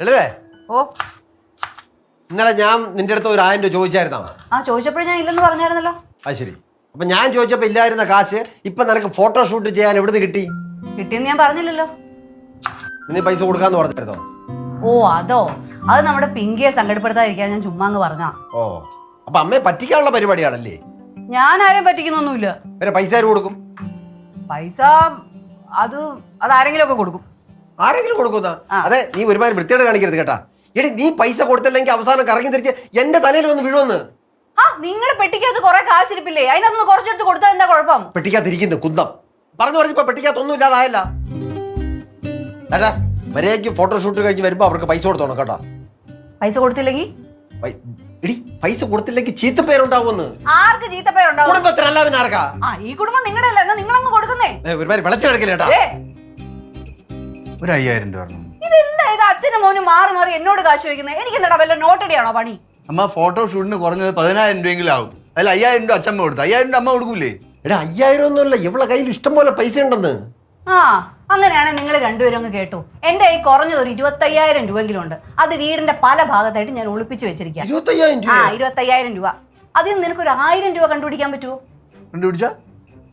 ലളിതേ ഓ. ഇന്നലെ ഞാൻ നിന്റെ അടുത്ത് ഒരു ആയിരം രൂപ ചോദിച്ചായിരുന്നോ? ആ ചോദിച്ചപ്പോഴും ഞാൻ ഇല്ലെന്ന് പറഞ്ഞായിരുന്നല്ലോ. അത് ശരി. അപ്പൊ ഞാൻ ചോദിച്ചപ്പോ ഇല്ലായിരുന്ന കാശ് ഇപ്പൊ നിനക്ക് ഫോട്ടോ ഷൂട്ട് ചെയ്യാൻ എവിടുന്ന് കിട്ടി? കിട്ടിയെന്ന് ഞാൻ പറഞ്ഞില്ലല്ലോ. നീ പൈസ കൊടുക്കാന്ന് പറഞ്ഞിരുന്നോ? ഓ അതോ? അത് നമ്മുടെ പിങ്കിയെ സങ്കടപ്പെടുത്താതിരിക്കാൻ ഞാൻ ചുമ്മാ അങ്ങ് പറഞ്ഞാ. ഓ. അപ്പൊ അമ്മയെ പറ്റിക്കാനുള്ള പരിപാടിയാണല്ലേ? ഞാൻ ആരെയും പറ്റിക്കുന്നൊന്നുമില്ല പൈസ ആര് കൊടുക്കും? പൈസ അത് അത് ആരെങ്കിലും ഒക്കെ കൊടുക്കും. ആരെങ്കിലും കൊടുക്കുന്ന? അതെ നീ ഒരുമാതിരി വൃത്തിയോട് കാണിക്കരുത് കേട്ടാ. എടി നീ പൈസ കൊടുത്തില്ലെങ്കിൽ അവസാനം കറങ്ങി തിരിച്ച് എന്റെ തലയിൽ വന്ന് വീഴുമെന്ന്. ആ നിങ്ങൾ പെട്ടിക്കകത്ത് കുറെ കാശിരിപ്പില്ലേ? അതിനൊന്ന് കുറച്ചെടുത്ത് കൊടുത്താൽ എന്താ കുഴപ്പം? പെട്ടിക്കാത്തിരിക്കുന്നു കുന്തം. പറഞ്ഞു പറഞ്ഞപ്പോ പെട്ടിക്കകത്തൊന്നും ഇല്ലാതായല്ല അല്ല മര്യാദയ്ക്ക് ഫോട്ടോഷൂട്ട് കഴിഞ്ഞ് വരുമ്പോ അവർക്ക് പൈസ കൊടുത്തോണം കേട്ടോ. പൈസ കൊടുത്തില്ലെങ്കിൽ എടി പൈസ കൊടുത്തില്ലെങ്കിൽ ചീത്തപ്പേരുണ്ടാവുമെന്ന്. ആർക്ക് ചീത്തപ്പേരുണ്ടാവും? കുടുംബത്തിനല്ല പിന്നെ ആർക്കാ? ആ ഈ കുടുംബം നിങ്ങളുടെ അല്ല എന്നാ നിങ്ങളങ്ങ് കൊടുക്കുന്നേ? ഒരുമാതിരി ഏ ഒരു അയ്യായിരം രൂപ പറഞ്ഞു? ഇതെന്താ ഇത്? അച്ഛനും മോനും മാറി മാറി എന്നോട് കാശ് ചോദിക്കുന്നത്? എനിക്ക് എന്താ വല്ല നോട്ടടിയാണോ പണി? അമ്മ ഫോട്ടോ ഷൂട്ടിന് കുറഞ്ഞത് പതിനായിരം രൂപയെങ്കിലും ആവും. അല്ല അയ്യായിരം രൂപ അച്ഛമ്മ കൊടുത്തു. അയ്യായിരം രൂപ അമ്മ കൊടുക്കൂലേ? എടാ അയ്യായിരം ഒന്നുമല്ല ഇവളെ കയ്യിൽ ഇഷ്ടം പോലെ പൈസ ഉണ്ടെന്ന്. ആ അങ്ങനെയാണെങ്കിൽ നിങ്ങൾ രണ്ടുപേരും അങ്ങ് കേട്ടു. എന്റെ ഈ കുറഞ്ഞത് ഒരു ഇരുപത്തയ്യായിരം രൂപയെങ്കിലും ഉണ്ട്. അത് വീടിന്റെ പല ഭാഗത്തായിട്ട് ഞാൻ ഒളിപ്പിച്ച് വെച്ചിരിക്കാം ഇരുപത്തയ്യായിരം ആ രൂപ ഇരുപത്തയ്യായിരം രൂപ. അതിൽ നിന്ന് നിനക്ക് ഒരു ആയിരം രൂപ കണ്ടുപിടിക്കാൻ പറ്റുമോ കണ്ടുപിടിച്ചാ?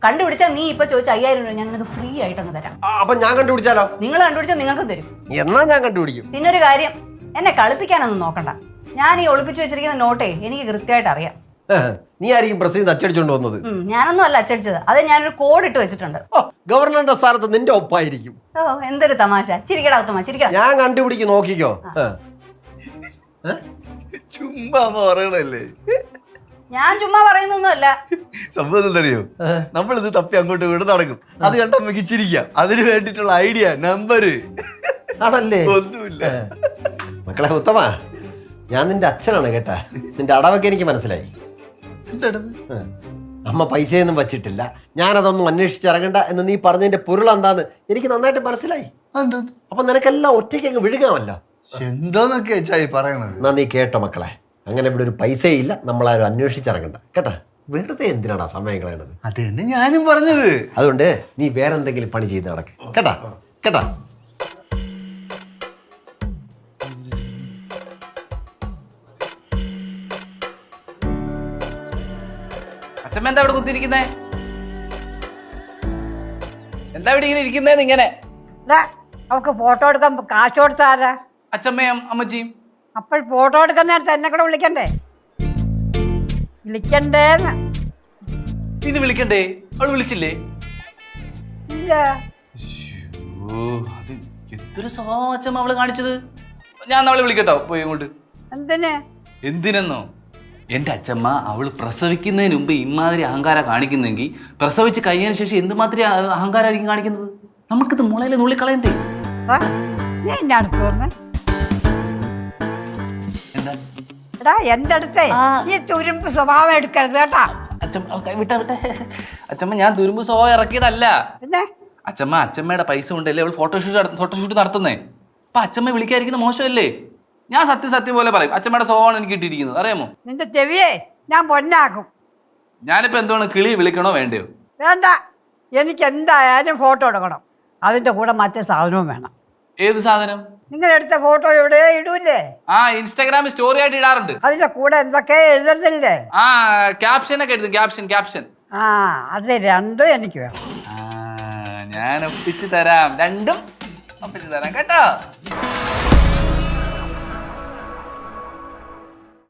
കണ്ടുപിടിച്ചാൽ നീ ഇപ്പൊ ചോദിച്ച അയ്യായിരം രൂപ ഞാൻ നിനക്ക് ഫ്രീ ആയിട്ട് അങ്ങ് തരാം. ആ, അപ്പൊ ഞാൻ കണ്ടുപിടിച്ചാലോ? നിങ്ങൾ കണ്ടുപിടിച്ചാൽ നിങ്ങൾക്കും തരും. എന്നാ ഞാൻ കണ്ടുപിടിക്കും? പിന്നെ ഒരു കാര്യം എന്നെ കളിപ്പിക്കാനൊന്നും നോക്കണ്ട. ഞാൻ ഈ ഒളിപ്പിച്ചു വെച്ചിരിക്കുന്ന നോട്ടേ എനിക്ക് കൃത്യമായിട്ട് അറിയാം. നീ ആയിരിക്കും പ്രസിഡന്റ് അച്ചടിച്ചോണ്ട് വന്നത്. ഉം, ഞാനൊന്നും അല്ല അച്ചടിച്ചത്. അത് ഞാനൊരു കോഡ് ഇട്ട് വെച്ചിട്ടുണ്ട്. ഓ ഗവർണറുടെ സ്ഥാനത്ത് നിന്റെ ഒപ്പായിരിക്കും. ഓ എന്തൊരു തമാശ. ചിരിക്കടാ ഉത്തമ ചിരിക്കടാ. ഞാൻ കണ്ടുപിടിക്കും നോക്കിക്കോ? ചുമ്മാ പറയണല്ലേ? ഞാൻ ചുമ്മാ പറയുന്നൊന്നുമല്ല. സംഭവം എന്തറിയോ നമ്മളിത് തപ്പി അങ്ങോട്ട് വീട് നടക്കും. അത് കണ്ട മികച്ചിരിക്കാം ചിരിക്കാം. അതിന് വേണ്ടിട്ടുള്ള ഐഡിയ നമ്പര് ആണല്ലേ? ഒന്നുമില്ല. മക്കളെ ഉത്തമ. ഞാൻ നിന്റെ അച്ഛനാണ് കേട്ടാ. നിന്റെ അടവൊക്കെ എനിക്ക് മനസ്സിലായി. അമ്മ പൈസയൊന്നും വച്ചിട്ടില്ല. ഞാനതൊന്നും അന്വേഷിച്ചിറങ്ങണ്ട എന്ന് നീ പറഞ്ഞതിന്റെ പൊരുൾ എന്താന്ന് എനിക്ക് നന്നായിട്ട് മനസ്സിലായി. അപ്പൊ നിനക്കെല്ലാം ഒറ്റയ്ക്ക് അങ്ങ് വിഴുകാമല്ലോ. എന്തോന്നൊക്കെ പറയണത്? എന്നാ നീ കേട്ടോ മക്കളെ. അങ്ങനെ ഇവിടെ ഒരു പൈസയില്ല നമ്മളാരും അന്വേഷിച്ചിറങ്ങണ്ട. കേട്ടാ? വെറുതെ എന്തിനാടാ സമയം കളയണത് അത് തന്നെ ഞാനും പറഞ്ഞത്. അതുകൊണ്ട് നീ വേറെ എന്തെങ്കിലും പണി ചെയ്ത് നടക്ക്. കേട്ടാ? കേട്ടാ? അച്ഛമ്മ എന്താ ഇവിടെ കുത്തിയിരിക്കുന്നേ? എന്താ ഇവിടെ ഇങ്ങനെ ഇരിക്കുന്നേന്ന് ഇങ്ങനെ നമുക്ക് ഫോട്ടോ എടുക്കാൻ കാശ് കൊടുത്താരാ അച്ഛമ്മയും അമ്മച്ചിയും. അപ്പോൾ ഫോട്ടോ എടുക്കുന്ന നേരത്തെ എന്നെ കൂടെ വിളിക്കണ്ടേ? വിളിക്കണ്ടേന്ന്. പിന്നെ വിളിക്കണ്ടേ? അവൾ വിളിച്ചില്ലേ? ഇല്ല. ഓ അത് എന്തൊരു സ്വഭാവം അച്ഛമ്മ അവൾ കാണിച്ചത്? ഞാൻ അവളെ വിളിക്കട്ടോ പോയി ഇങ്ങോട്ട് എന്തിന്? എന്തിനെന്നോ? എന്റെ അച്ഛമ്മ അവൾ പ്രസവിക്കുന്നതിന് മുമ്പ് ഇമാതിരി അഹങ്കാരം കാണിക്കുന്നെങ്കിൽ പ്രസവിച്ച് കഴിഞ്ഞതിന് ശേഷം എന്തുമാതിരി അഹങ്കാരമായിരിക്കും കാണിക്കുന്നത്? നമുക്കിത് മുളയിലെ നുള്ളിക്കളയണ്ടേ? നീ എന്നെ അടുത്ത് വന്ന്. എടാ എന്റെ അടുത്തേ ഈ തുരുമ്പ് സ്വഭാവം എടുക്കരുത് കേട്ടാ. അച്ഛമ്മ വിട്ടെ അച്ഛമ്മ ഞാൻ തുരുമ്പ് സ്വഭാവം ഇറക്കിയതല്ല. പിന്നെ? അച്ഛമ്മ അച്ഛമ്മയുടെ പൈസ കൊണ്ടല്ലേ അവൾ ഫോട്ടോഷൂട്ട് ഫോട്ടോഷൂട്ട് നടത്തുന്നേ? അപ്പൊ അച്ഛമ്മ വിളിക്കാതിരിക്കുന്ന മോശമല്ലേ? ഞാൻ സത്യം സത്യം പോലെ പറയും അച്ഛമ്മയുടെ സ്വഭാവമാണ് എനിക്ക് കിട്ടിയിരിക്കുന്നത്. അറിയാമോ? നിന്റെ ചെവിയെ ഞാൻ പൊന്നാക്കും. ഞാനിപ്പോ എന്തുവാണ് കിളി വിളിക്കണോ വേണ്ടയോ? വേണ്ട. എനിക്ക് എന്തായാലും ഫോട്ടോ എടുക്കണം. അതിന്റെ കൂടെ മറ്റേ സാധനവും വേണം. ഏത് സാധനം? നിങ്ങൾ എടുത്ത ഫോട്ടോ ഇവിടെ ഇടൂല്ലേ? ആ ഇൻസ്റ്റാഗ്രാമിൽ സ്റ്റോറി ആയിട്ട് ഇടാറുണ്ട്. അതിന്റെ കൂടെ എന്തൊക്കെ എഴുതത്തില്ലേ? ആ ക്യാപ്ഷൻ ഒക്കെ എഴുതും ക്യാപ്ഷൻ ക്യാപ്ഷൻ ആ അത് രണ്ടും എനിക്ക് വേണം. ഞാൻ ഒപ്പിച്ച് തരാം. രണ്ടും ഒപ്പിച്ച് തരാം. കേട്ടോ?